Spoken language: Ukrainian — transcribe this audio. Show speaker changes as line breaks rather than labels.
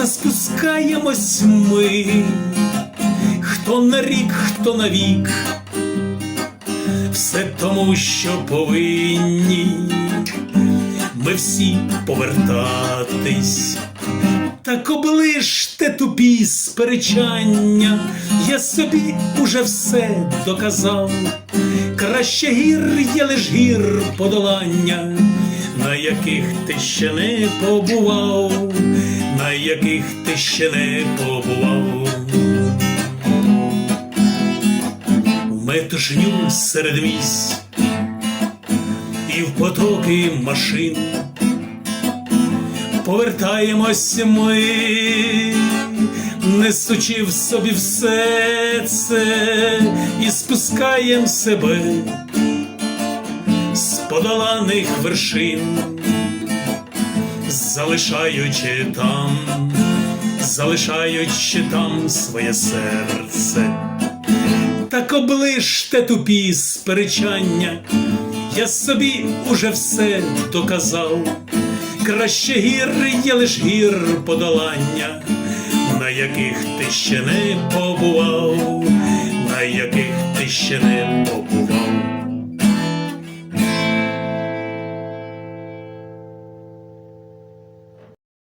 Та спускаємось ми, хто на рік, хто на вік, все тому, що повинні ми всі повертатись. Так оближте тупі сперечання, я собі уже все доказав. Краще гір є лиш гір подолання, на яких ти ще не побував, на яких ти ще не побував. Метушню серед місць і в потоки машин повертаємось ми, несучи в собі все це і спускаєм себе з подоланих вершин, залишаючи там, залишаючи там своє серце. Так оближте тупі сперечання, я собі уже все доказав. Краще гір є лиш гір подолання, на яких ти ще не побував, на яких ти ще не